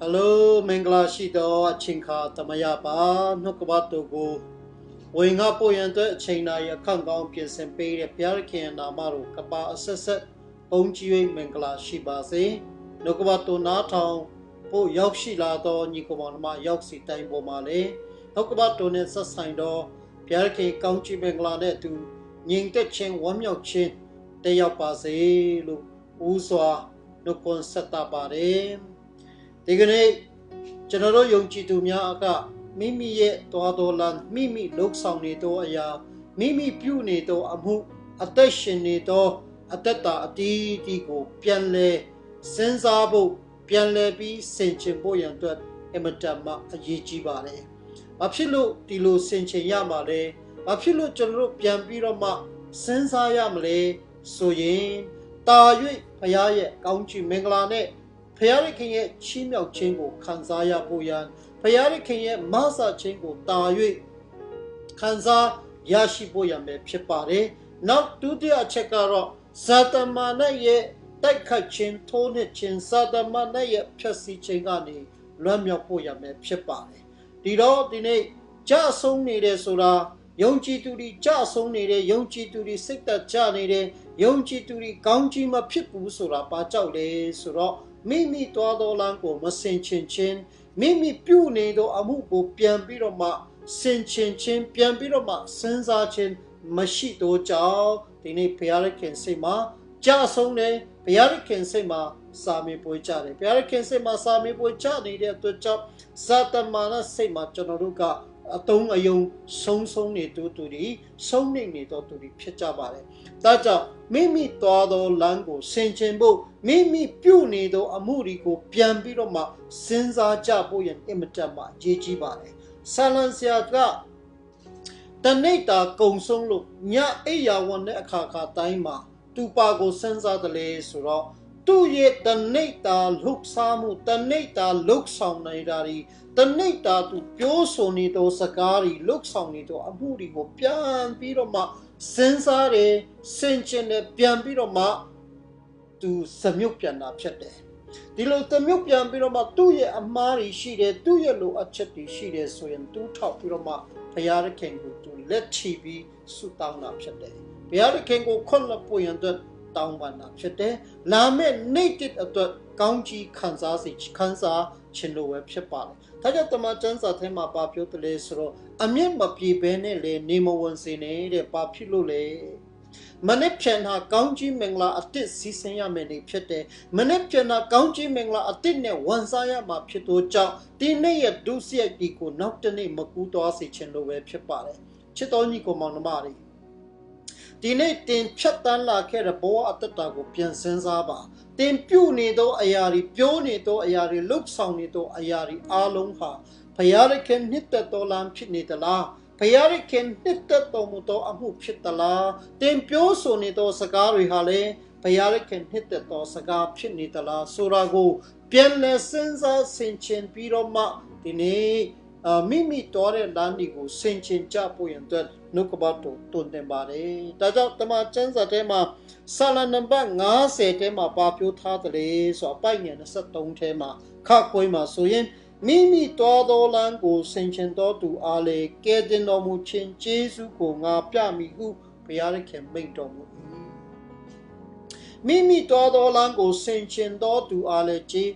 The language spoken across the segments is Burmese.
ဟယ်လိုမင်္ဂလာရှိသောအချိန်ခါသမယပါနှုတ်ကပတ်တော်ကိုဝင်ငါပို့ရန်အတွက်အချိန်နာရီအခန့်ကောင်းပြင်ဆင်ပေးတဲ့ဘုရားခင်နာမတော်ကပါအဆက်ဆက်ပုံကြီး၍မင်္ဂလာရှိပါစေနှုတ်ကပတ်တော်နားထောင်ဖို့ရောက်ရှိလာသောညီကောင်မောင်နှမရောက်စီတိုင်းပေါ်မှာလေနှုတ်ကပတ်တော်နဲ့ဆက်ဆိုင်သောဘုရားခင်ကောင်းချီးမင်္ဂလာနဲ့အတူညီတက်ခြင်းဝမ်းမြောက်ခြင်းတက်ရောက်ပါစေလို့ဦးစွာနှုတ်ခွန်းဆက်တာပါတယ် ဒီကနေ့ကျွန်တော်တို့ယုံကြည်သူများကမိမိရဲ့သွားတော်လမ်းမိမိလှုပ်ဆောင်နေသောအရာမိမိပြုနေသောအမှုအသက်ရှင်နေသောအသက်တာအတီးတီးကို ပြန်လဲစဉ်းစားဖို့ပြန်လဲပြီးဆင်ခြင်ဖို့ရန်အတွက်အမတန်မှအရေးကြီးပါတယ်။ဘာဖြစ်လို့ဒီလိုဆင်ခြင်ရမှာလဲ။ဘာဖြစ်လို့ကျွန်တော်တို့ပြန်ပြီးတော့မှစဉ်းစားရမလဲဆိုရင်တာ၍ဘုရားရဲ့ကောင်းချီးမင်္ဂလာနဲ့ ဖယားရခင်ရဲ့ချီးမြှောက်ခြင်းကိုခံစားရဖို့ရန်ဖယားရခင်ရဲ့မဆာခြင်းကိုတာ၍ခံစားရရှိဖို့ရန်ပဲဖြစ်ပါတယ်။နောက်ဒုတိယအချက်ကတော့ဇာတမန်ရဲ့တိုက်ခတ်ခြင်းထိုးနှက်ခြင်းဇာတမန်ရဲ့ဖြည့်ဆည်းခြင်းကနေလွတ်မြောက်ဖို့ရန်ပဲဖြစ်ပါတယ်။ဒီတော့ဒီနေ့ကြဆုံးနေတယ်ဆိုတာယုံကြည်သူတွေကြဆုံးနေတဲ့ယုံကြည်သူတွေစိတ်သက်ကြနေတဲ့ယုံ ကြည်သူတွေကောင်းကြီးမဖြစ်ဘူးဆိုတာပါကြောက်လေဆိုတော့မိမိသွားသောလမ်းကိုမစင်ချင်ချင်းမိမိပြုနေသောအမှုကိုပြန်ပြီးတော့မှစင်ချင်ချင်းပြန်ပြီးတော့မှစဉ်းစားခြင်းမရှိတော့ကြောင်းဒီနေ့ဘုရားခင်စိတ်မှာကြဆုံးတယ်ဘုရားခင်စိတ်မှာစာမေပွေကြတယ်ဘုရားခင်စိတ်မှာစာမေပွေကြနေတဲ့အတွက်ကြောင့်ဇာတမာနစိတ်မှာကျွန်တော်တို့က အတုံးအယုံဆုံးဆုံးနေတူတူဒီဆုံးနေနေတော့တူဒီဖြစ်ကြပါတယ်။ဒါကြောင့်မိမိသွားသောလမ်းကိုဆင်ခြင်ဖို့မိမိပြုနေသောအမှုတွေကိုပြန်ပြီးတော့မှစဉ်းစားကြဖို့ရန်အင်မတန်မှအရေးကြီးပါတယ်။ဆာလန်ဆရာကတနိတာကုံဆုံးလို့ညအိယာဝန်တဲ့အခါခါတိုင်းမှာ သူပါကိုစဉ်းစားတယ်လေဆိုတော့ သူ့ရဲ့တနိတာလှုပ်ရှားမှုတနိတာလှုပ်ဆောင်နေတာဒီတနိတာသူပြောဆိုနေသောစကားတွေလှုပ်ဆောင်နေသောအမှုတွေကိုပြန်ပြီးတော့မှစဉ်းစားတယ်စင်ကျင်တယ်ပြန်ပြီးတော့မှသူစမြုပ်ပြန်တာဖြစ်တယ်ဒီလိုစမြုပ်ပြန်ပြီးတော့မှသူ့ရဲ့အမားတွေရှိတယ်သူ့ရဲ့လိုအချက်တွေရှိတယ်ဆိုရင်သူထောက်ပြီးတော့မှဘုရားသခင်ကိုသူလက်ချပြီးဆုတောင်းတာဖြစ်တယ်ဘုရားသခင်ကိုခွင့်လွှတ်ဖို့ရန်အတွက် တောင်းပန်တာဖြစ်တယ်။လာမယ့်နေ့တစ်အတွက်ကောင်းကြီးခံစားစေခံစားခြင်းလိုပဲဖြစ်ပါတယ်။ဒါကြောင့်တမန်ကျမ်းစာထဲမှာပါပြောတယ်လေဆိုတော့အမျက်မပြေဘဲနဲ့လေနေမဝင်စေနဲ့တဲ့ပါဖြစ်လို့လေမနေ့ပြန်ဟာကောင်းကြီးမင်္ဂလာအစ်စ်စီးဆင်းရမယ်နေဖြစ်တယ်။မနေ့ပြန်ဟာကောင်းကြီးမင်္ဂလာအစ်စ်နဲ့ဝန်စားရမှာဖြစ်သောကြောင့်ဒီနေ့ရဲ့ဒုစရိုက်ဒီကိုနောက်တနေ့မကူးသွားစေခြင်းလိုပဲဖြစ်ပါတယ်။ချစ်တော်ညီကိုမောင်နှမတွေ ဒီနေ့တင်ဖြတ်တန်းလာခဲ့တဲ့ဘဝအတ္တတာကိုပြန်စဉ်းစားပါတင်ပြုနေသောအရာတွေပြောနေသောအရာတွေလှုပ်ဆောင်နေသောအရာတွေအားလုံးဟာဘုရားရဲ့ခင်နှစ်သက်တော်လမ်းဖြစ်နေသလားဘုရားရဲ့ခင်နှစ်သက်တော်မူသောအမှုဖြစ်သလားတင်ပြောဆိုနေသောစကားတွေဟာလည်းဘုရားရဲ့ခင်နှစ်သက်တော်စကားဖြစ်နေသလားဆိုတာကိုပြန်လည်စဉ်းစားဆင်ခြင်ပြီးတော့မှဒီနေ့အ မိမိတော်တဲ့လမ်းဒီကိုဆင်ခြင်ကြဖို့ရန်အတွက်နှုတ်ကပတ်တော်တွင်တင်ပါတယ်။ဒါကြောင့်တမန်ကျမ်းစာထဲမှာဆာလနံပါတ်90ထဲမှာပါပြောထားတယ်လေဆိုအပိုက်ငယ်23ထဲမှာခါခွေးမှာဆိုရင်မိမိတော်တော်လမ်းကိုဆင်ခြင်တော်သူအားလေကဲတင်တော်မူခြင်းကျေးဇူးကိုငါပြမိဟုဘုရားသခင်မိန့်တော်မူ၏။မိမိတော်တော်လမ်းကိုဆင်ခြင်တော်သူအားလေကျေး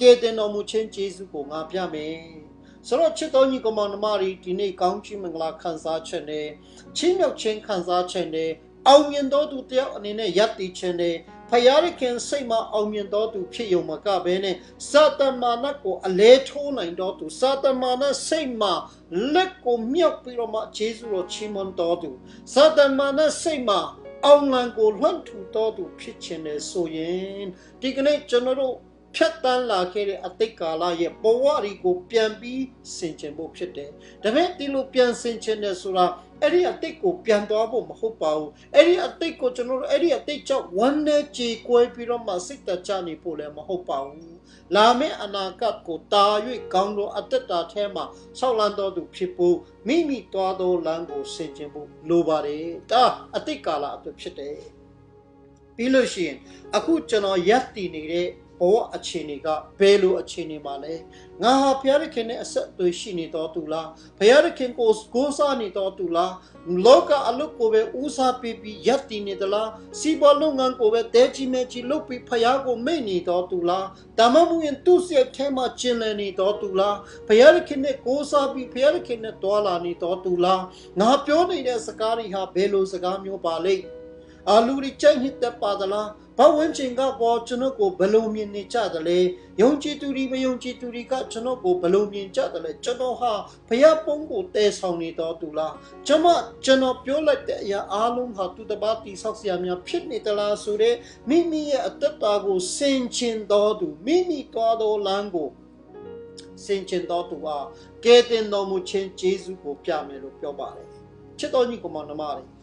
ကဲတင်တော်မူခြင်းကျေးဇူးကိုငါပြမယ်။ ဆိုတော့ချစ်တော်ညီကောင်မတွေဒီနေ့ကောင်းချီးမင်္ဂလာခံစားခြင်းနဲ့ချင်းမြောက်ခြင်းခံစားခြင်းနဲ့အောင်မြင်တော်သူတယောက်အနေနဲ့ယက်တည်ခြင်းနဲ့ဖယားခင်စိတ်မှာအောင်မြင်တော်သူဖြစ်ယုံမကဘဲနဲ့စာတမာနကိုအလဲထိုးနိုင်တော်သူစာတမာနစိတ်မှာလက်ကိုမြောက်ပြီးတော့မှဂျေဇုတော်ချီးမွမ်းတော်သူစာတမာနစိတ်မှာအောင်လံကိုလွှမ်းထူတော်သူဖြစ်ခြင်းနဲ့ဆိုရင်ဒီကနေ့ကျွန်တော်တို့ ဖြတ်တန်းလာခဲ့တဲ့အတိတ်ကာလရဲ့ဘဝတွေကိုပြန်ပြီးဆင်ခြင်ဖို့ဖြစ်တယ်။ဒါပေမဲ့ဒီလိုပြန်ဆင်ခြင်တယ်ဆိုတာအဲ့ဒီအတိတ်ကိုပြန်သွားဖို့မဟုတ်ပါဘူး။အဲ့ဒီအတိတ်ကိုကျွန်တော်တို့အဲ့ဒီအတိတ်ကြောင့်ဝမ်းနဲ့ကြေကွဲပြီးတော့မှစိတ်တကြနေဖို့လည်းမဟုတ်ပါဘူး။လာမယ့်အနာဂတ်ကိုတာ၍ကောင်းသောအတ္တတာထဲမှာဆောက်လန်းတော်သူဖြစ်ဖို့မိမိသွားသောလမ်းကိုဆင်ခြင်ဖို့လိုပါတယ်။ဒါအတိတ်ကာလအတွက်ဖြစ်တယ်။ပြီးလို့ရှိရင်အခုကျွန်တော်ရက်တည်နေတဲ့ ဘဝအခြေအနေကဘယ်လိုအခြေအနေမှာလဲငါဟာဘုရားသခင်နဲ့အဆက်အသွေးရှိနေတော်သူလားဘုရားသခင်ကိုကိုးစားနေတော်သူလားလောကအလုတ်ကိုပဲဦးစားပေးပြီးယက်တည်နေသလားစီးပွားလုပ်ငန်းကိုပဲတဲကြီးမဲကြီးလုပ်ပြီးဖျားကိုမိတ်နေတော်သူလားဒါမှမဟုတ်ရင်သူ့စိတ်ထဲမှာကျင်လည်နေတော်သူလားဘုရားသခင်နဲ့ကိုးစားပြီးဘုရားသခင်နဲ့တွာလာနေတော်သူလားငါပြောနေတဲ့စကားတွေဟာဘယ်လိုစကားမျိုးပါလိမ့် အာလူတွေကြိုက်နှစ်သက်ပါသလားဘဝဝင်ချင်းကပေါ်ကျွန်တော်ကိုဘယ်လိုမြင်နေကြသလဲယုံကြည်သူတွေမယုံကြည်သူတွေကကျွန်တော်ကိုဘယ်လိုမြင်ကြသလဲကျွန်တော်ဟာဘုရားပုံကိုတည်ဆောင်နေတော်သူလားကျွန်မကျွန်တော်ပြောလိုက်တဲ့အရာအားလုံးဟာသူတပါးတိဆောက်စရာများဖြစ်နေသလားဆိုတဲ့မိမိရဲ့အတ္တတာကိုစင်ချင်တော်သူမိမိတော်တော်လမ်းကိုစင်ချင်တော်သူဟာကဲတင်တော်မူခြင်းဂျေဇုကိုပြမယ်လို့ပြောပါတယ်ချစ်တော်ကြီးကမနမတွေ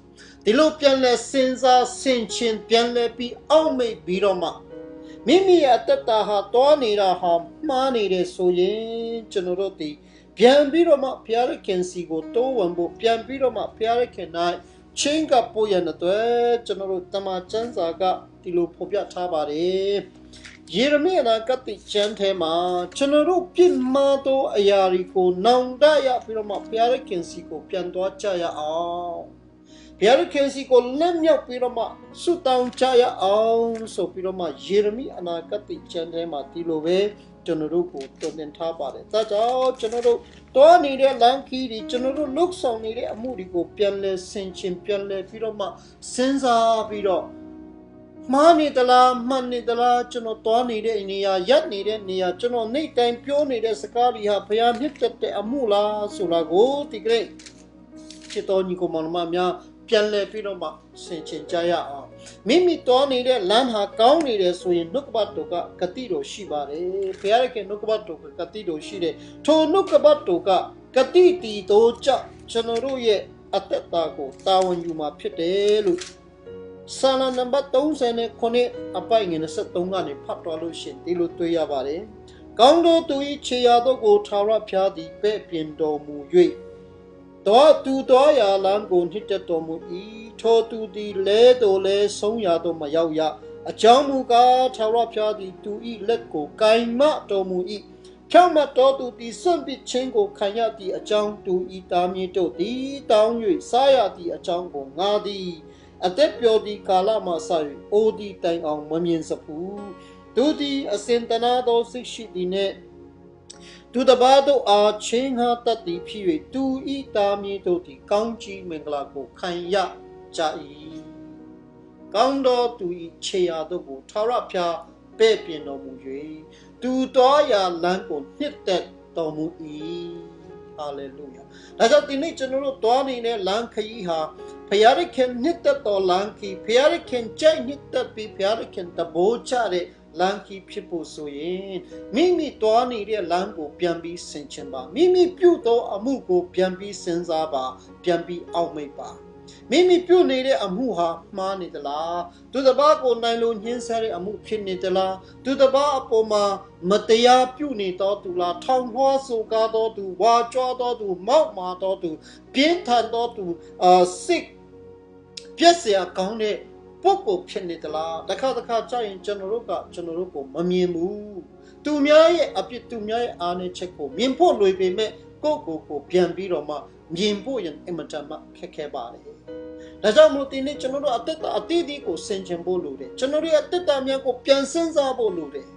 ဒီလိုပြန်လဲစဉ်းစားဆင်ခြင်ပြန်လဲပြီးအောက်မေ့ပြီးတော့မှမိမိရဲ့အတ္တတာဟာတောနေတာဟာမှားနေတယ်ဆိုရင်ကျွန်တော်တို့ဒီပြန်ပြီးတော့မှဘုရားရခင်စီကိုတိုးဝင်ဖို့ပြန်ပြီးတော့မှဘုရားရခင်၌ချင်းကပို့ရတဲ့အတွက်ကျွန်တော်တို့တမန်ကျမ်းစာကဒီလိုဖော်ပြထားပါတယ်ယေရမိအနာဂတ်ကျမ်းထဲမှာကျွန်တော်တို့ပြစ်မှားသောအရာတွေကိုနောင်တရပြီးတော့မှဘုရားရခင်စီကိုပြန်သွားကြရအောင် ဘုရားခင်စီကိုလက်မြောက်ပြီးတော့မှဆုတောင်းကြရအောင်ဆိုပြီးတော့မှယေရမိအနာဂတ်ကျမ်းထဲမှာဒီလိုပဲကျွန်တော်တို့ကိုတုံ့ပြန်ထားပါတယ်။ဒါကြောင့်ကျွန်တော်တို့တွားနေတဲ့လမ်းခီးတွေကျွန်တော်တို့လှုပ်ဆောင်နေတဲ့အမှုတွေကိုပြန်လဲဆင်ခြင်ပြန်လဲပြီးတော့မှစဉ်းစားပြီးတော့မှားနေသလားမှန်နေသလားကျွန်တော်တွားနေတဲ့နေရာရက်နေတဲ့နေရာကျွန်တော်နေ့တိုင်းပြောနေတဲ့စကားတွေဟာဘုရားမြတ်တဲ့အမှုလားဆိုတာကိုဒီကနေ့ချစ်တော်ညီကိုမောင်နှမများ ပြန်လဲပြီးတော့မှဆင်ခြင်ကြရအောင်မိမိတော်နေတဲ့လမ်းဟာကောင်းနေတယ်ဆိုရင်နှုတ်ကပတ်တော်ကဂတိတော်ရှိပါတယ်ဘုရားရဲ့နှုတ်ကပတ်တော်ကဂတိတော်ရှိတယ်ထိုနှုတ်ကပတ်တော်ကဂတိတီတော်ကြောင့်ကျွန်တော်တို့ရဲ့အသက်တာကိုတာဝန်ယူမှာဖြစ်တယ်လို့ဆာလနံပါတ်39အပိုင်ငယ်23ကနေဖတ်တော်လို့ရှင်ဒီလိုတွေ့ရပါတယ်ကောင်းသောသူ၏ခြေရာတို့ကိုထာဝရဘုရားသည်ပဲ့ပြင်တော်မူ၍ တော့သူတော်ရာလမ်းကိုနှစ်တက်တော်မူ၏ထိုသူသည်လဲတော်လဲဆုံးရာသို့မရောက်ရအကြောင်းမူကားထာဝရဘုရားသည်သူ၏လက်ကိုကင်မတော်မူ၏ဖြောင့်မတ်တော်သူသည်စွန့်ပစ်ခြင်းကိုခံရသည့်အကြောင်းသူဤသားမြေတို့သည်တောင်း၍စားရသည့်အကြောင်းကိုငါသည်အသက်ပျော်သည့်ကာလမှစ၍အိုဒီတိုင်အောင်မမြင်စဖူးသူသည်အစင်တနာသောစိတ်ရှိသည်နှင့် သူတပါတို့အားချင်းဟာတတ်သည်ဖြစ်၍သူဤသားမြေတို့သည်ကောင်းကြီးမင်္ဂလာကိုခံရကြ၏ကောင်းသောသူဤခြေရာတို့ကိုထာဝရဘုရားပဲ့ပြင်တော်မူ၍သူတော်ရာလမ်းကိုနှစ်သက်တော်မူ၏ဟာလေလုယာဒါကြောင့်ဒီနေ့ကျွန်တော်တို့တွားနေတဲ့လမ်းခရီးဟာဖျားရခင်နှစ်သက်တော်လမ်းခီးဖျားရခင်ကြိုက်နှစ်သက်ပြီးဖျားရခင်တဘိုးချတဲ့ လမ်းကြီးဖြစ်ဖို့ဆိုရင်မိမိတွားနေတဲ့လမ်းကိုပြန်ပြီးဆင်ခြင်ပါမိမိပြုတ်သောအမှုကိုပြန်ပြီးစဉ်းစားပါပြန်ပြီးအောက်မိတ်ပါမိမိပြုတ်နေတဲ့အမှုဟာမှားနေသလားသူတစ်ပါးကိုနိုင်လို့ညှင်းဆဲတဲ့အမှုဖြစ်နေသလားသူတစ်ပါးအပေါ်မှာမတရားပြုတ်နေတော်သူလားထောင်လွှားဆိုကားတော်သူဝါကြွားတော်သူမောက်မာတော်သူပြင်းထန်တော်သူအာစိတ်ပြက်เสียကောင်းတဲ့ ပုဂ္ဂိုလ်ဖြစ်နေသလားတစ်ခါတစ်ခါကြာရင်ကျွန်တော်တို့ကကျွန်တော်တို့ကိုမမြင်ဘူးသူများရဲ့အပြစ်သူများရဲ့အားနည်းချက်ကိုမြင်ဖို့လွယ်ပေမဲ့ကိုယ့်ကိုယ်ကိုပြန်ပြီးတော့မှမြင်ဖို့ရင်အင်မတန်မှခက်ခဲပါတယ်ဒါကြောင့်မို့ဒီနေ့ကျွန်တော်တို့အသက်တာအတိအသီးကိုဆင်ခြင်ဖို့လိုတယ်ကျွန်တော်တို့ရဲ့အသက်တာများကိုပြန်စဉ်းစားဖို့လိုတယ်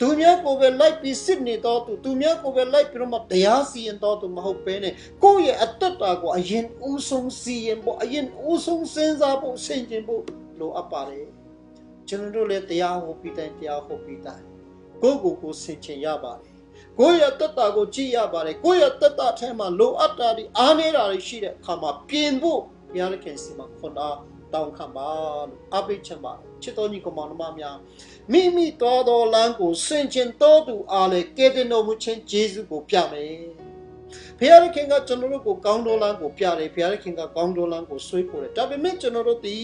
သူများကိုပဲလိုက်ပြီးစစ်နေတော့သူသူများကိုပဲလိုက်ပြီးတော့မှတရားစီရင်တော့သူမဟုတ်ဘဲနဲ့ကိုယ့်ရဲ့အသက်တာကိုအရင်ဦးဆုံးစီရင်ဖို့အရင်ဦးဆုံးစဉ်းစားဖို့ဆင်ခြင်ဖို့ လိုအပ်ပါတယ်ကျွန်တော်တို့လည်းတရားဟောပြီးတိုင်းတရားဟောပြီးတိုင်းကိုယ့်ကိုယ်ကိုဆင်ခြင်ရပါတယ်ကိုယ့်ရဲ့တတကိုကြည့်ရပါတယ်ကိုယ့်ရဲ့တတထဲမှာလိုအပ်တာတွေအားနေတာတွေရှိတဲ့အခါမှာပြင်ဖို့ဘုရားခင်စီမှာခွန်အားတောင်းခံပါလို့အပိတ်ချင်ပါတယ်ချစ်တော်ညီကောင်မများမိမိတော်တော်လမ်းကိုဆင်ခြင်တော်သူအားလည်းကဲတင်တော်မူခြင်းဂျေဇုကိုပြမယ်ဘုရားခင်ကကျွန်တော်တို့ကိုကောင်းတော်လမ်းကိုပြတယ်ဘုရားခင်ကကောင်းတော်လမ်းကိုဆွေးပို့တယ်ဒါပေမဲ့ကျွန်တော်တို့ဒီ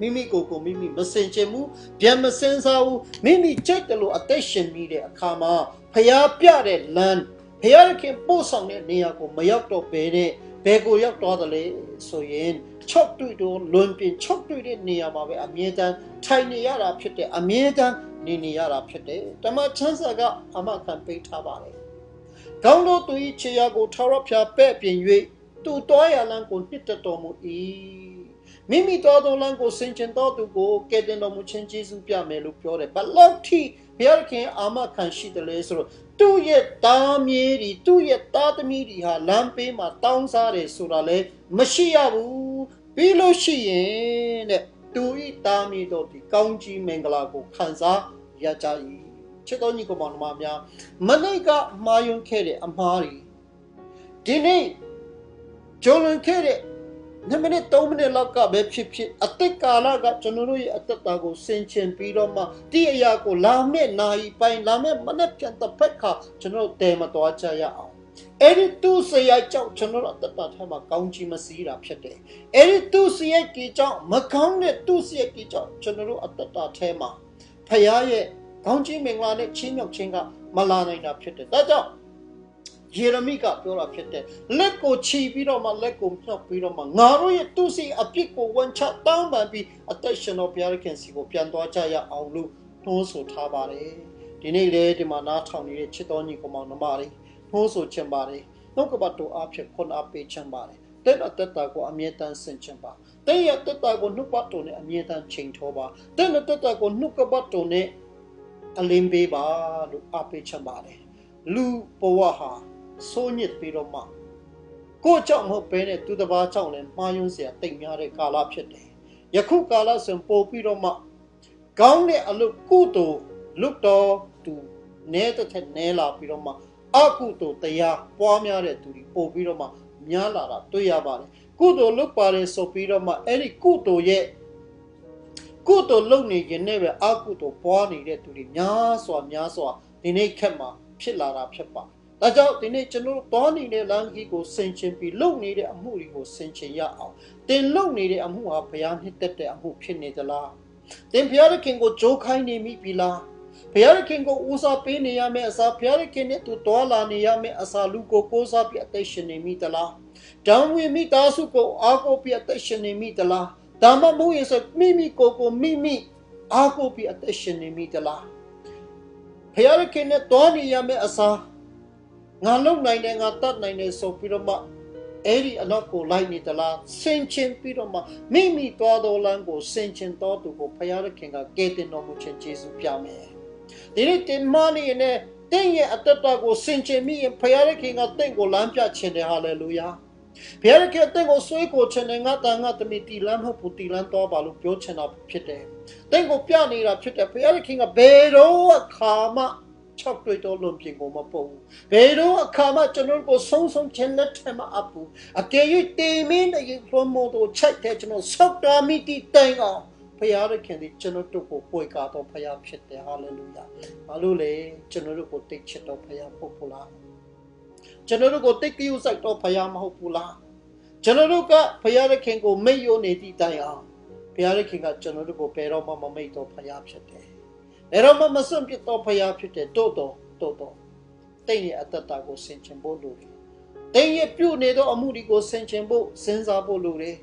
မိမိကိုယ်ကိုမိမိမစင်ချင်ဘူးပြန်မစင်စားဘူးမိမိကြိုက်တယ်လို့အသက်ရှင်နေတဲ့အခါမှာဖျားပြတဲ့လမ်းဖျားခင်ပို့ဆောင်တဲ့နေရာကိုမရောက်တော့ဘဲနဲ့ဘယ်ကိုရောက်တော့တယ်လဲဆိုရင်ချော့တွေ့တော့လွန်ပြင်ချော့တွေ့တဲ့နေရာမှာပဲအမြဲတမ်းထိုင်နေရတာဖြစ်တဲ့အမြဲတမ်းနေနေရတာဖြစ်တယ်ဓမ္မချမ်းစာကအမခံပေးထားပါတယ်ကောင်းသောသူ၏ခြေရာကိုထာဝရဘုရားပဲ့ပြင်၍သူတော်ရလန်းကိုနှစ်သက်တော်မူ၏ မိမိတော်သောလမ်းကိုဆင်ခြင်တော်သူကိုကယ်တင်တော်မူခြင်းကျေးဇူးပြမယ်လို့ပြောတယ်ဘလောက်ထိဘုရားခင်အာမခံရှိတယ်လဲဆိုတော့သူ့ရဲ့သားမြေးတွေသူ့ရဲ့သားသမီးတွေဟာလမ်းပေးမှာတောင်းစားတယ်ဆိုတာလဲမရှိရဘူးပြီးလို့ရှိရင်တဲ့သူဤသားမြေးတို့ဒီကောင်းကြီးမင်္ဂလာကိုခံစားရကြ၏ချစ်တော်ညီကောင်မများမနေ့ကမှားယွင်းခဲ့တဲ့အမှားတွေဒီနေ့ကြုံလွန်ခဲ့တဲ့ 2မိနစ်3မိနစ်လောက်ကပဲဖြစ်ဖြစ်အသက်ကာလကကျွန်တော်တို့ရဲ့အသက်တာကိုဆင်ခြင်ပြီးတော့မှဒီအရာကိုလာမယ့်နိုင်ပိုင်းလာမယ့်မနေ့ပြန်တစ်ဖက်ခါကျွန်တော်တို့တဲမတော်ကြရအောင်အဲ့ဒီသူစရိုက်ကြောင့်ကျွန်တော်တို့အသက်တာထဲမှာကောင်းကြီးမစည်းတာဖြစ်တယ်အဲ့ဒီသူစရိုက်ကြီးကြောင့်မကောင်းတဲ့သူစရိုက်ကြီးကြောင့်ကျွန်တော်တို့အသက်တာထဲမှာဖခင်ရဲ့ကောင်းကြီးမင်္ဂလာနဲ့ချင်းမြောက်ခြင်းကမလာနိုင်တာဖြစ်တယ်ဒါကြောင့် ယေရမိကပြောတာဖြစ်တယ်လက်ကိုချီပြီးတော့မှလက်ကိုမြှောက်ပြီးတော့မှငါတို့ရဲ့သူစီအပြစ်ကိုဝန်ချတောင်းပန်ပြီးအသက်ရှင်တော်ဘုရားခင်စီကိုပြန်သွားကြရအောင်လို့နှိုးဆော်ထားပါတယ်ဒီနေ့လေဒီမှာနားထောင်နေတဲ့ချစ်တော်ညီကောင်မောင်နှမတွေနှိုးဆော်ချင်ပါတယ်နှုတ်ကပတ်တော်အဖြစ်ခွန်အားပေးချင်ပါတယ်တဲ့အသက်တာကိုအမြဲတမ်းဆင်ခြင်ပါတဲ့ရသက်တာကိုနှုတ်ပတ်တော်နဲ့အမြဲတမ်းချိန်ထောပါတဲ့သက်တာကိုနှုတ်ကပတ်တော်နဲ့အလင်းပေးပါလို့အားပေးချင်ပါတယ်လူဘဝဟာ ဆိုးညစ်ပြီးတော့မှကိုယ့်ကြောင့်မဟုတ်ဘဲနဲ့သူတစ်ပါးကြောင့်လည်းမှားယွင်းเสียတိတ်များတဲ့ကာလဖြစ်တယ်။ယခုကာလဆိုပို့ပြီးတော့မှကောင်းတဲ့အလုပ်ကုသိုလ်လွတ်တော်သူနဲတဲ့ထက်နဲလာပြီးတော့မှအကုသိုလ်တရားပွားများတဲ့သူတွေပို့ပြီးတော့မှများလာတာတွေ့ရပါတယ်။ကုသိုလ်လုပ်ပါတယ်ဆိုပြီးတော့မှအဲ့ဒီကုသိုလ်ရဲ့ကုသိုလ်လုပ်နေခြင်းနဲ့ပဲအကုသိုလ်ပွားနေတဲ့သူတွေများစွာများစွာဒီနေ့ခက်မှာဖြစ်လာတာဖြစ်ပါတယ်။ ဒါကြောင့်ဒီနေ့ကျွန်တော်တို့တောနေတဲ့လမ်းကြီးကိုဆင်ခြင်ပြီးလုပ်နေတဲ့အမှုတွေကိုဆင်ခြင်ရအောင်။တင်လုပ်နေတဲ့အမှုဟာဘုရားနှစ်သက်တဲ့အမှုဖြစ်နေသလား။တင်ဘုရားခင်ကိုကြိုးခိုင်းနေမိပြီလား။ဘုရားခင်ကိုဦးစားပေးနေရမယ့်အစားဘုရားခင်နဲ့သူတော်လာနေရမယ့်အစားလူကိုကိုးစားပြီးအသက်ရှင်နေမိသလား။တံဝေမိသားစုကိုအားကိုးပြီးအသက်ရှင်နေမိသလား။ဒါမှမဟုတ်ရင်ဆိုမိမိကိုယ်ကိုမိမိအားကိုးပြီးအသက်ရှင်နေမိသလား။ဘုရားခင်နဲ့တော်နေရမယ့်အစား ငါလုံနိုင်တယ်ငါတတ်နိုင်တယ်ဆိုပြီးတော့မှအဲ့ဒီအနောက်ကိုလိုက်နေသလားဆင်ခြင်ပြီးတော့မှမိမိသွားတော်လမ်းကိုဆင်ခြင်တော်သူကိုဖယားရခင်ကကယ်တင်တော်မူခြင်းကျေးဇူးပြမယ်ဒီနေ့တင်မနေနဲ့တင့်ရဲ့အတ္တကိုဆင်ခြင်မိရင်ဖယားရခင်ကတင့်ကိုလမ်းပြခြင်းတယ်ဟာလေလုယာဘုရားကတင့်ကိုဆွေးကိုချင်တယ်ငါတန်ငါတမီတီလမ်းမဟုတ်ဘူးတီလမ်းတော့ပါလို့ပြောချင်တာဖြစ်တယ်တင့်ကိုပြနေတာဖြစ်တယ်ဘုရားခင်ကဘယ်တော့အခါမှ 6တွေ့တော့လွန်ပြင်ကိုမပုံဘူးဘယ်တော့အခါမှကျွန်တော်ကိုဆုံးဆုံးချင်းလက်ထမအပ်ဘူးအကယ်၍တေမင်းတဲ့ဘုံမို့တို့ချက်တဲ့ကျွန်တော်ဆောက်တာမိတီတိုင်အောင်ဖရာရခင်ဒီကျွန်တော်တို့ကိုပွေကားတော့ဖရာဖြစ်တယ်ဟာလေလုယာဘာလို့လဲကျွန်တော်တို့ကိုတိတ်ချစ်တော့ဖရာပုတ်ပလားကျွန်တော်တို့ကိုတိတ်ကြည့်ဆိုင်တော့ဖရာမဟုတ်ဘူးလားကျွန်တော်တို့ကဖရာရခင်ကိုမိတ်ယိုနေသည့်တိုင်အောင်ဖရာရခင်ကကျွန်တော်တို့ကိုဘယ်တော့မှမမိတ်တော့ဖရာဖြစ်တယ် ဘယ်တော့မှမစွန့်ပစ်တော့ဖရာဖြစ်တဲ့တို့တော်တို့တော်တိတ်ရဲ့အတ္တတာကိုဆင်ခြင်ဖို့လိုတယ်တိတ်ရဲ့ပြုတ်နေသောအမှုတွေကိုဆင်ခြင်ဖို့စဉ်းစားဖို့လိုတယ်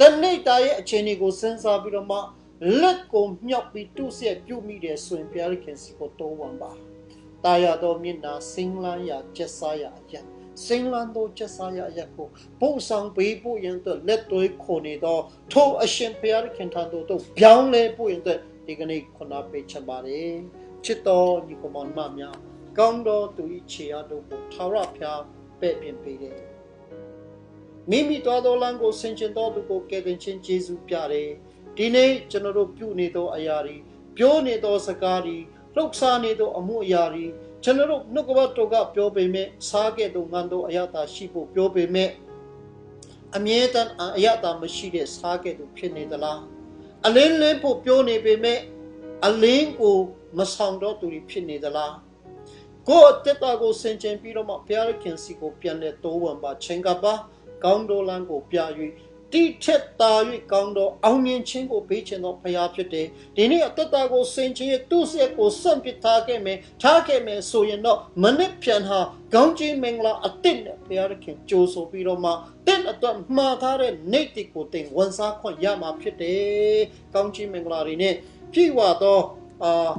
တနေ့တာရဲ့အခြေအနေကိုစဉ်းစားပြီးတော့မှလက်ကိုမြောက်ပြီးတုဆက်ပြုတ်မိတယ်ဆိုရင်ဘုရားခင်စီကိုတောင်းဝံပါတာယာတော်မျက်နာစင်းလန်းရာကျက်စားရာအရက်စင်းလန်းတော်ကျက်စားရာအရက်ကိုပို့ဆောင်ပေးဖို့ရန်အတွက်လက်တွေခုန်နေတော့ထိုအရှင်ဘုရားခင်ထံတော်တို့ပြောင်းလဲဖို့ရန်အတွက် ဒီကနေ့ခုနပေးချင်ပါတယ်ချစ်တော်ညီကောင်မများကောင်းတော်သူ၏ခြေအားတို့ကိုထာဝရဘုရားပဲ့ပြင်ပေးတယ်မိမိတော်တော်လမ်းကိုဆင်ခြင်တော်သူကိုကယ်တင်ခြင်းကျေးဇူးပြတယ်ဒီနေ့ကျွန်တော်တို့ပြုနေသောအရာတွေပြောနေသောစကားတွေလှုပ်ရှားနေသောအမှုအရာတွေကျွန်တော်တို့နှုတ်ကပတ်တော်ကပြောပေမဲ့စားခဲ့သောငန်သောအရာတာရှိဖို့ပြောပေမဲ့အမြဲတမ်းအရာတာမရှိတဲ့စားခဲ့သူဖြစ်နေသလား အလင်းလင်းဖို့ပြောနေပေမဲ့အလင်းကိုမဆောင်တော့သူတွေဖြစ်နေသလားကိုယ်တက်တာကိုဆင်ခြင်ပြီးတော့မှဘုရားခင်စီကိုပြန်လဲတိုးဝင်ပါချင်းကပါကောင်းတော်လမ်းကိုပြ၍ တိထက်တာ၍ကောင်းတော်အောင်မြင်ခြင်းကိုပေးခြင်းသောဘုရားဖြစ်တယ်ဒီနေ့အသက်တာကိုဆင်ခြင်ရသူ့ဆက်ကိုစွန့်ပစ်ထားခဲ့မယ်ထားခဲ့မယ်ဆိုရင်တော့မနစ်ပြန်ဟာကောင်းကြီးမင်္ဂလာအသစ်နဲ့ဘုရားခင်ကြိုးဆိုပြီးတော့မှတင့်အတွက်မှားထားတဲ့နေတိကိုတင်ဝန်စားခွင့်ရမှာဖြစ်တယ်ကောင်းကြီးမင်္ဂလာတွေနဲ့ပြည့်ဝသောအာ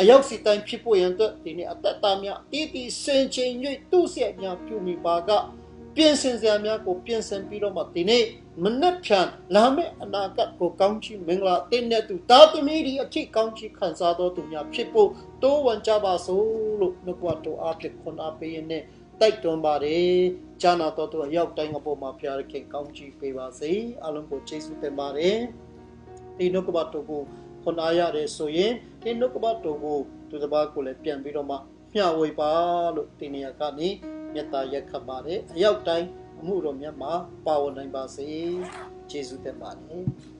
အရောက်စီတိုင်းဖြစ်ဖို့ရန်အတွက်ဒီနေ့အသက်တာများတည်တည်စင်ချိန်၍သူ့ဆက်များပြုမိပါက ပြင်ဆင်စရာများကိုပြင်ဆင်ပြီးတော့မှဒီနေ့မနက်ဖြန်လာမယ့်အနာဂတ်ကိုကောင်းချီးမင်္ဂလာတင်တဲ့သူတာသမီးဒီအထိကောင်းချီးခံစားတော်သူများဖြစ်ဖို့တိုးဝန်ကြပါစို့လို့နှုတ်ကပတ်တော်အဖြစ်ခွန်အားပေးရင်းတိုက်တွန်းပါတယ်။ဂျာနာတော်သူအရောက်တိုင်းအပေါ်မှာဖျားရခင်ကောင်းချီးပေးပါစေ။အလုံးကိုကျေးဇူးတင်ပါတယ်။ဒီနှုတ်ကပတ်တော်ကိုခွန်အားရတယ်ဆိုရင်ဒီနှုတ်ကပတ်တော်ကိုသူတစ်ပါးကိုလည်းပြန်ပြီးတော့မှ မျှဝေပါလို့ဒီနေရာကနေမေတ္တာရက်ခတ်ပါတယ်။အရောက်တိုင်းအမှုတော်မြတ်မှာပါဝင်နိုင်ပါစေ။ကျေးဇူးတင်ပါတယ်။